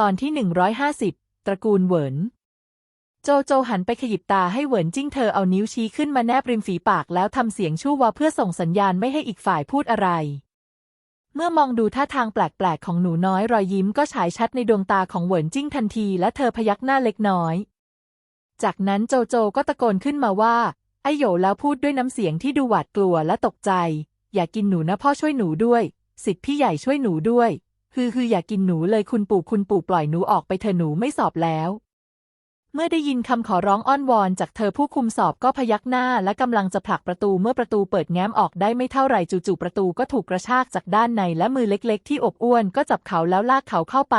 ตอนที่ 150 ตระกูลเหวิน โจโจหันไปขยิบตาให้เหวินจิ้งเธอเอานิ้วชี้ขึ้นมาแนบริมฝีปากแล้วทำเสียงชู่วาเพื่อส่งสัญญาณไม่ให้อีกฝ่ายพูดอะไร เมื่อมองดูท่าทางแปลกๆ ของหนูน้อยรอยยิ้มก็ฉายชัดในดวงตาของเหวินจิ้งทันที และเธอพยักหน้าเล็กน้อย จากนั้นโจโจก็ตะโกนขึ้นมาว่าไอโหยแล้วพูดด้วยน้ำเสียงที่ดูหวาดกลัวและตกใจ อย่ากกินหนูนะพ่อช่วยหนูด้วย สิทธิพี่ใหญ่ช่วยหนูด้วย คือคืออย่ากกินหนูเลยคุณปู่คุณปู่ปล่อยหนูออกไปเธอหนูไม่สอบแล้ว เมื่อได้ยินคำขอร้องอ้อนวอนจากเธอผู้คุมสอบก็พยักหน้าและกำลังจะผลักประตูเมื่อประตูเปิดแง้มออกได้ไม่เท่าไหร่จู่ๆประตูก็ถูกกระชากจากด้านในและมือเล็กๆ ที่อบอ้วนก็จับเขาแล้วลากเขาเข้าไป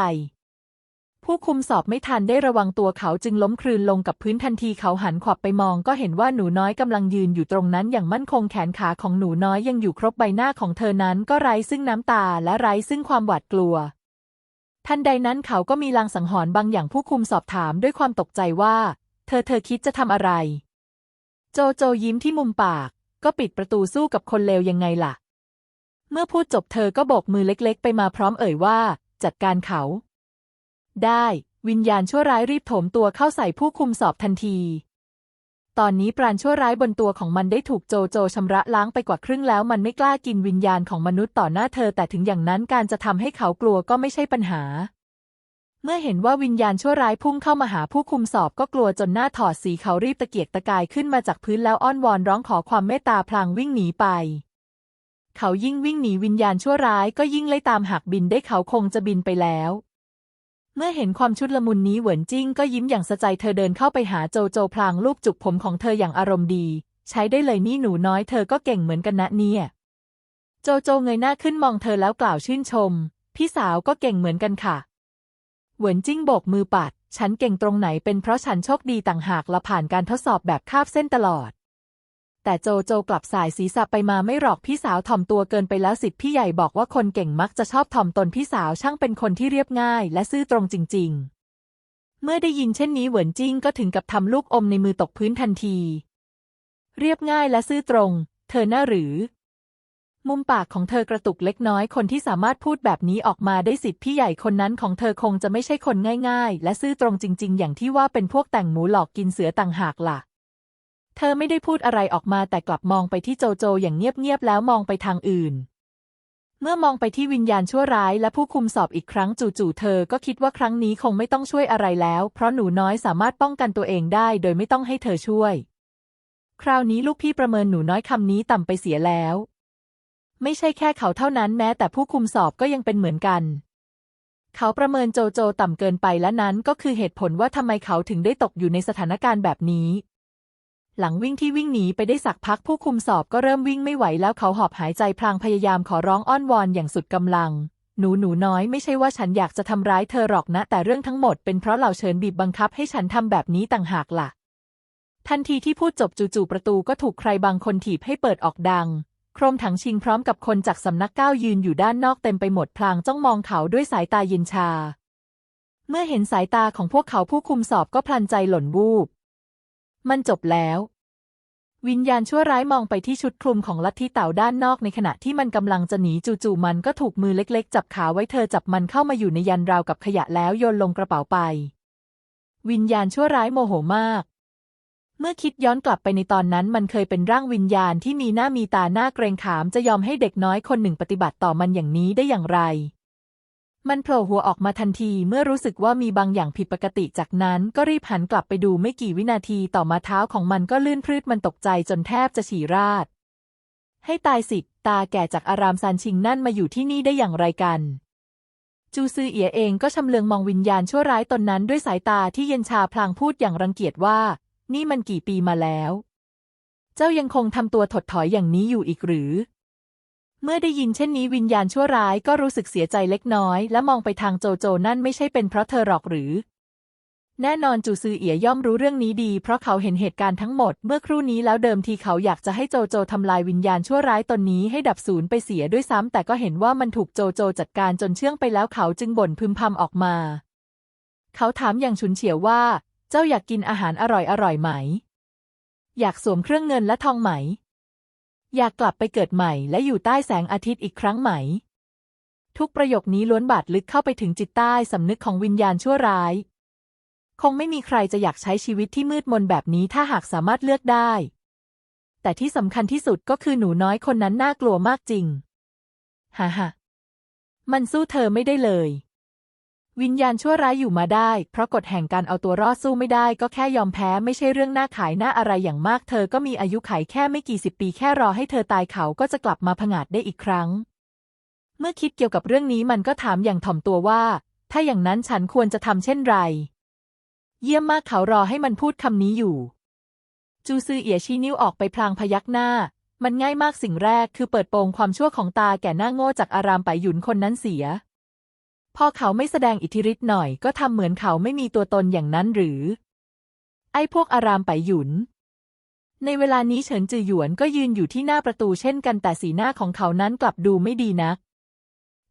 ผู้คุมสอบไม่ทันได้ระวังตัวเขาจึงล้มคลืนลงกับพื้นทันทีเขาหันขวับไปมองก็เห็นว่าหนูน้อยกำลังยืนอยู่ตรงนั้นอย่างมั่นคงแขนขาของหนูน้อยยังอยู่ครบใบหน้าของเธอนั้นก็ไร้ซึ่งน้ำตาและไร้ซึ่งความหวาดกลัว ทันใดนั้นเขาก็มีลางสังหรณ์บางอย่างผู้คุมสอบถามด้วยความตกใจว่า เธอเธอคิดจะทำอะไร โจโจยิ้มที่มุมปาก ก็ปิดประตูสู้กับคนเลวยังไงล่ะ เมื่อพูดจบเธอก็โบกมือเล็ก ๆ ไปมาพร้อมเอ่ยว่า จัดการเขา ได้ วิญญาณชั่วร้ายรีบโถมตัวเข้าใส่ผู้คุมสอบทันที ตอนนี้ปราณชั่วร้ายบนตัวของมันได้ถูกโจโจชำระล้างไปกว่าครึ่งแล้ว มันไม่กล้ากินวิญญาณของมนุษย์ต่อหน้าเธอ แต่ถึงอย่างนั้นการจะทำให้เขากลัวก็ไม่ใช่ปัญหา เมื่อเห็นว่าวิญญาณชั่วร้ายพุ่งเข้ามาหาผู้คุมสอบก็กลัวจนหน้าถอดสีเขารีบตะเกียกตะกายขึ้นมาจากพื้นแล้วอ้อนวอนร้องขอความเมตตาพลางวิ่งหนีไปเขายิ่งวิ่งหนีวิญญาณชั่วร้ายก็ยิ่งไล่ตามหากบินได้เขาคงจะบินไปแล้ว เมื่อเห็นความชุดละมุนนี้เหวินจิ้งก็ยิ้มอย่างสะใจเธอเดินเข้าไปหาโจโจพลางลูบจุกผมของเธออย่างอารมณ์ดี ใช้ได้เลยนี่หนูน้อยเธอก็เก่งเหมือนกันนะเนี่ย โจโจเงยหน้าขึ้นมองเธอแล้วกล่าวชื่นชม พี่สาวก็เก่งเหมือนกันค่ะ เหวินจิ้งโบกมือปัด ฉันเก่งตรงไหนเป็นเพราะฉันโชคดีต่างหากละผ่านการทดสอบแบบคาบเส้นตลอด แต่โจโจกลับสายศีรษะไปมาไม่หรอกพี่สาวถ่อมตัวเกินไปแล้วสิทธิ์พี่ใหญ่บอกว่าคนเก่งมักจะชอบถ่อมตนพี่สาวช่างเป็นคนที่เรียบง่าย และซื่อตรงจริง ๆ เมื่อได้ยินเช่นนี้เหวินจิ้งก็ถึงกับทำลูกอมในมือตกพื้นทันที เรียบง่ายและซื่อตรง เธอน่าหรือ มุมปากของเธอกระตุกเล็กน้อยคนที่สามารถพูดแบบนี้ออกมาได้สิทธิ์พี่ใหญ่คนนั้นของเธอคงจะไม่ใช่คนง่าย ๆ และซื่อตรงจริง ๆ อย่างที่ว่าเป็นพวกแต่งหมูหลอกกินเสือต่างหากล่ะ เธอไม่ได้พูดอะไรออกมาแต่กลับมองไปที่โจโจอย่างเงียบๆแล้วมองไปทางอื่น เมื่อมองไปที่วิญญาณชั่วร้ายและผู้คุมสอบอีกครั้งจู่ๆเธอก็คิดว่าครั้งนี้คงไม่ต้องช่วยอะไรแล้ว เพราะหนูน้อยสามารถป้องกันตัวเองได้โดยไม่ต้องให้เธอช่วย คราวนี้ลูกพี่ประเมินหนูน้อยคำนี้ต่ำไปเสียแล้ว ไม่ใช่แค่เขาเท่านั้นแม้แต่ผู้คุมสอบก็ยังเป็นเหมือนกันเขาประเมินโจโจต่ำเกินไปและนั้นก็คือเหตุผลว่าทำไมเขาถึงได้ตกอยู่ในสถานการณ์แบบนี้ หลังวิ่งที่วิ่งหนีไปได้สักพักผู้คุมสอบก็เริ่มวิ่งไม่ไหวแล้วเขาหอบหายใจพลางพยายามขอร้องอ้อนวอนอย่างสุดกำลัง หนูหนูน้อยไม่ใช่ว่าฉันอยากจะทำร้ายเธอหรอกนะ แต่เรื่องทั้งหมดเป็นเพราะเหล่าเชิญบีบบังคับให้ฉันทำแบบนี้ต่างหากล่ะ ทันทีที่พูดจบจู่ๆประตูก็ถูกใครบางคนถีบให้เปิดออกดัง โครมถังชิงพร้อมกับคนจากสำนักก้าวยืนอยู่ด้านนอกเต็มไปหมดพลางจ้องมองเขาด้วยสายตาเย็นชา เมื่อเห็นสายตาของพวกเขาผู้คุมสอบก็พลันใจหล่นวูบ มันจบแล้ว วิญญาณชั่วร้ายมองไปที่ชุดคลุมของลัทธิเต่าด้านนอกในขณะที่มันกำลังจะหนีจู่ๆมันก็ถูกมือเล็ก ๆ จับขาไว้เธอจับมันเข้ามาอยู่ในยันราวกับขยะแล้วโยนลงกระเป๋าไป วิญญาณชั่วร้ายโมโหมาก เมื่อคิดย้อนกลับไปในตอนนั้น มันเคยเป็นร่างวิญญาณที่มีหน้ามีตาหน้าเกรงขามจะยอมให้เด็กน้อยคนหนึ่งปฏิบัติต่อมันอย่างนี้ได้อย่างไร มันโผล่หัวออกมาทันทีเมื่อรู้สึกว่ามีบางอย่างผิดปกติจากนั้น ก็รีบหันกลับไปดูไม่กี่วินาทีต่อมาเท้าของมันก็ลื่นพรืดมันตกใจจนแทบจะฉี่ราด ให้ตายสิตาแก่จากอารามซานชิงนั่นมาอยู่ที่นี่ได้อย่างไรกัน จูซือเอียเองก็ชำเลืองมองวิญญาณชั่วร้ายตนนั้นด้วยสายตาที่เย็นชาพลางพูดอย่างรังเกียจว่า นี่มันกี่ปีมาแล้ว เจ้ายังคงทำตัวถดถอยอย่างนี้อยู่อีกหรือ เมื่อได้ยินเช่นนี้วิญญาณชั่วร้ายก็รู้สึกเสียใจเล็กน้อย และมองไปทางโจโจนั่นไม่ใช่เป็นเพราะเธอหรอกหรือ แน่นอนจูซือเอียย่อมรู้เรื่องนี้ดี เพราะเขาเห็นเหตุการณ์ทั้งหมดเมื่อครู่นี้แล้วเดิมทีเขาอยากจะให้โจโจทำลายวิญญาณชั่วร้ายตนนี้ให้ดับสูญไปเสียด้วยซ้ำแต่ก็เห็นว่ามันถูกโจโจจัดการจนเชื่องไปแล้วเขาจึงบ่นพึมพำออกมา เขาถามอย่างฉุนเฉียวว่า เจ้าอยากกินอาหารอร่อยอร่อยไหม อยากสวมเครื่องเงินและทองไหม อยากกลับไปเกิดใหม่และอยู่ใต้แสงอาทิตย์อีกครั้งไหม ทุกประโยคนี้ล้วนบาดลึกเข้าไปถึงจิตใต้สำนึกของวิญญาณชั่วร้าย คงไม่มีใครจะอยากใช้ชีวิตที่มืดมนแบบนี้ถ้าหากสามารถเลือกได้ แต่ที่สำคัญที่สุดก็คือหนูน้อยคนนั้นน่ากลัวมากจริง ฮ่าฮ่ามันสู้เธอไม่ได้เลย วิญญาณชั่วร้ายอยู่มาได้ เพราะกฎแห่งการเอาตัวรอดสู้ไม่ได้ก็แค่ยอมแพ้ไม่ใช่เรื่องหน่าขายหน้าอะไรอย่างมาก เธอก็มีอายุไขแค่ไม่กี่สิบปีแค่รอให้เธอตายเขาก็จะกลับมาผงาดได้อีกครั้ง เมื่อคิดเกี่ยวกับเรื่องนี้มันก็ถามอย่างถ่อมตัวว่า ถ้าอย่างนั้นฉันควรจะทำเช่นไร เยี่ยมมากเขารอให้มันพูดคำนี้อยู่ จูซือเอียชี้นิ้วออกไปพลางพยักหน้า มันง่ายมากสิ่งแรกคือเปิดโปงความชั่วของตาแก่หน้าโง่จากอารามไปหยุนคนนั้นเสีย พอเขาไม่แสดงอิทธิฤทธิ์หน่อยก็ทำเหมือนเขาไม่มีตัวตนอย่างนั้นหรือ ไอ้พวกอารามไปหยุน ในเวลานี้เฉินจือหยวนก็ยืนอยู่ที่หน้าประตูเช่นกันแต่สีหน้าของเขานั้นกลับดูไม่ดีนัก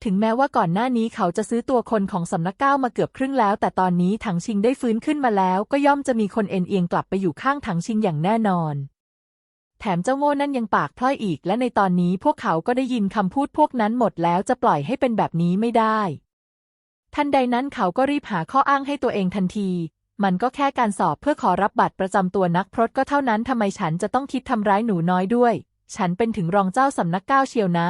ถึงแม้ว่าก่อนหน้านี้เขาจะซื้อตัวคนของสำนักก้าวมาเกือบครึ่งแล้ว แต่ตอนนี้ถังชิงได้ฟื้นขึ้นมาแล้ว ก็ย่อมจะมีคนเอ็นเอียงกลับไปอยู่ข้างถังชิงอย่างแน่นอนแถมเจ้าโง่นั่นยังปากพล่อยอีก และในตอนนี้พวกเขาก็ได้ยินคำพูดพวกนั้นหมดแล้วจะปล่อยให้เป็นแบบนี้ไม่ได้ ทันใดนั้นเขาก็รีบหาข้ออ้างให้ตัวเองทันที มันก็แค่การสอบเพื่อขอรับบัตรประจำตัวนักพรตก็เท่านั้นทำไมฉันจะต้องคิดทำร้ายหนูน้อยด้วย ฉันเป็นถึงรองเจ้าสำนักก้าวเชียวนะ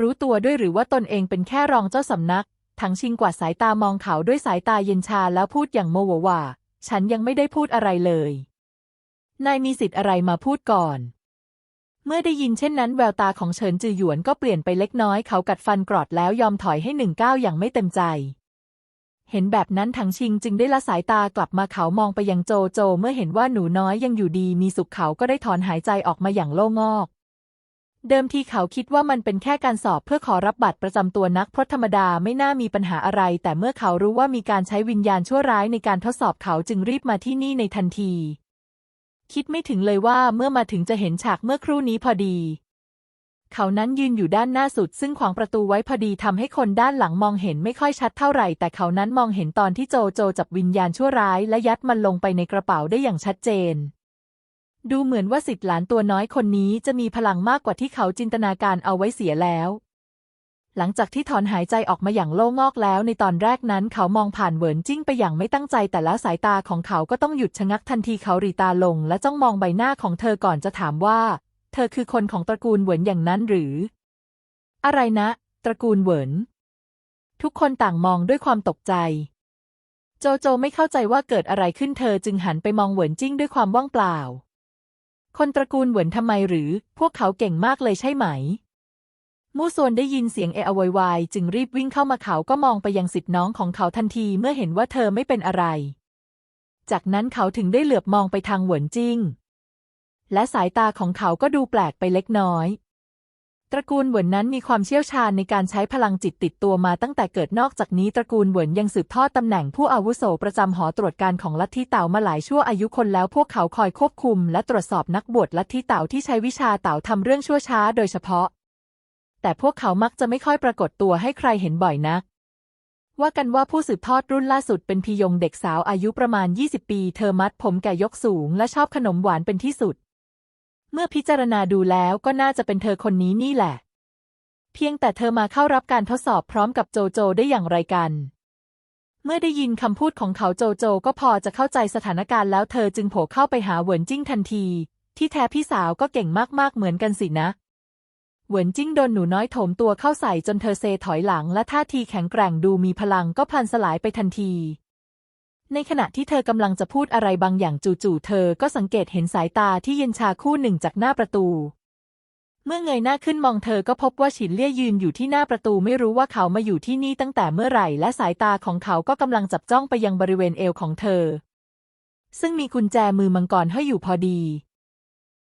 รู้ตัวด้วยหรือว่าตนเองเป็นแค่รองเจ้าสำนัก ทั้งชิงกวาดสายตามองเขาด้วยสายตาเย็นชาแล้วพูดอย่างโมโหว่า ฉันยังไม่ได้พูดอะไรเลย นายมีสิทธิ์อะไรมาพูดก่อน เมื่อได้ยินเช่นนั้นแววตาของเฉินจือหยวนก็เปลี่ยนไปเล็กน้อยเขากัดฟันกรอดแล้วยอมถอยให้หนึ่งก้าวอย่างไม่เต็มใจ เห็นแบบนั้นถังชิงจึงได้ละสายตากลับมาเขามองไปยังโจโจ เมื่อเห็นว่าหนูน้อยยังอยู่ดีมีสุขเขาก็ได้ถอนหายใจออกมาอย่างโล่งอก เดิมทีเขาคิดว่ามันเป็นแค่การสอบเพื่อขอรับบัตรประจำตัวนักพรตธรรมดาไม่น่ามีปัญหาอะไร แต่เมื่อเขารู้ว่ามีการใช้วิญญาณชั่วร้ายในการทดสอบเขาจึงรีบมาที่นี่ในทันที คิดไม่ถึงเลยว่าเมื่อมาถึงจะเห็นฉากเมื่อครู่นี้พอดี เขานั้นยืนอยู่ด้านหน้าสุด ซึ่งขวางประตูไว้พอดีทำให้คนด้านหลังมองเห็นไม่ค่อยชัดเท่าไหร่ แต่เขานั้นมองเห็นตอนที่โจโจจับวิญญาณชั่วร้ายและยัดมันลงไปในกระเป๋าได้อย่างชัดเจน ดูเหมือนว่าสิทธิ์หลานตัวน้อยคนนี้จะมีพลังมากกว่าที่เขาจินตนาการเอาไว้เสียแล้ว หลังจากที่ถอนหายใจออกมาอย่างโล่งอกแล้ว ในตอนแรกนั้นเขามองผ่านเหวินจิ้งไปอย่างไม่ตั้งใจ แต่แล้วสายตาของเขาก็ต้องหยุดชะงักทันทีเขารีตาลง และจ้องมองใบหน้าของเธอก่อนจะถามว่า เธอคือคนของตระกูลเหวินอย่างนั้นหรือ อะไรนะ ตระกูลเหวินทุกคนต่างมองด้วยความตกใจ โจโจไม่เข้าใจว่าเกิดอะไรขึ้นเธอจึงหันไปมองเหวินจิ้งด้วยความว่างเปล่า คนตระกูลเหวินทำไมหรือ พวกเขาเก่งมากเลยใช่ไหม มู่ซวนได้ยินเสียงเอะอวยวายจึงรีบวิ่งเข้ามาเขาก็มองไปยังสิทธิน้องของเขาทันทีเมื่อเห็นว่าเธอไม่เป็นอะไร จากนั้นเขาถึงได้เหลือบมองไปทางหวนจิ้ง และสายตาของเขาก็ดูแปลกไปเล็กน้อย ตระกูลหวนนั้นมีความเชี่ยวชาญในการใช้พลังจิตติดตัวมาตั้งแต่เกิดนอกจากนี้ตระกูลหวนยังสืบทอดตำแหน่งผู้อาวุโสประจำหอตรวจการของลัทธิเต่ามาหลายชั่วอายุคนแล้วพวกเขาคอยควบคุม และตรวจสอบนักบวชลัทธิเต่าที่ใช้วิชาเต่าทำเรื่องชั่วช้า โดยเฉพาะ แต่พวกเขามักจะไม่ค่อยปรากฏตัวให้ใครเห็นบ่อยนัก ว่ากันว่าผู้สืบทอดรุ่นล่าสุดเป็นพียงเด็กสาวอายุประมาณ 20 ปี เธอมัดผมแก่ยกสูง และชอบขนมหวานเป็นที่สุด เมื่อพิจารณาดูแล้วก็น่าจะเป็นเธอคนนี้นี่แหละ เพียงแต่เธอมาเข้ารับการทดสอบพร้อมกับโจโจได้อย่างไรกันเมื่อได้ยินคำพูดของเขาโจโจก็พอจะเข้าใจสถานการณ์แล้วเธอจึงโผล่เข้าไปหาเหวินจิ้งทันที ที่แท้พี่สาวก็เก่งมากๆเหมือนกันสินะ เหวินจิ้งโดนหนูน้อยโถมตัวเข้าใส่จนเธอเซถอยหลังและท่าทีแข็งแกร่งดูมีพลังก็พลันสลายไปทันที ในขณะที่เธอกำลังจะพูดอะไรบางอย่างจู่ๆเธอก็สังเกตเห็นสายตาที่เย็นชาคู่หนึ่งจากหน้าประตู เมื่อเงยหน้าขึ้นมองเธอก็พบว่าฉินเลี่ยยืนอยู่ที่หน้าประตูไม่รู้ว่าเขามาอยู่ที่นี่ตั้งแต่เมื่อไหร่ และสายตาของเขาก็กำลังจับจ้องไปยังบริเวณเอวของเธอ ซึ่งมีกุญแจมือมังกรห้อยอยู่พอดี